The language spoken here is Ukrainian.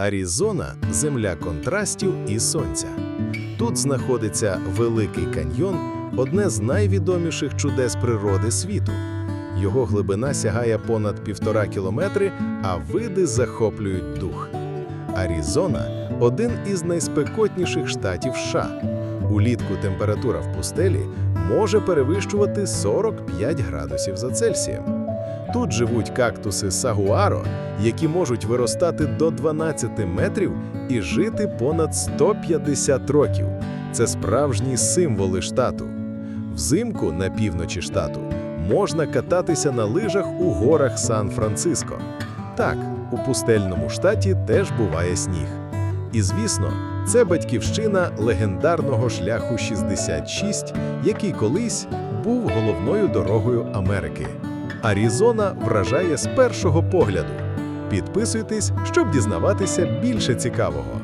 Арізона земля контрастів і сонця. Тут знаходиться Великий каньйон, одне з найвідоміших чудес природи світу. Його глибина сягає понад півтора кілометри, а види захоплюють дух. Арізона один із найспекотніших штатів США. Улітку температура в пустелі може перевищувати 45 градусів за Цельсієм. Тут живуть кактуси сагуаро, які можуть виростати до 12 метрів і жити понад 150 років. Це справжні символи штату. Взимку на півночі штату можна кататися на лижах у горах Сан-Франциско. Так, у пустельному штаті теж буває сніг. І звісно, це батьківщина легендарного шляху 66, який колись був головною дорогою Америки. Арізона вражає з першого погляду. Підписуйтесь, щоб дізнаватися більше цікавого.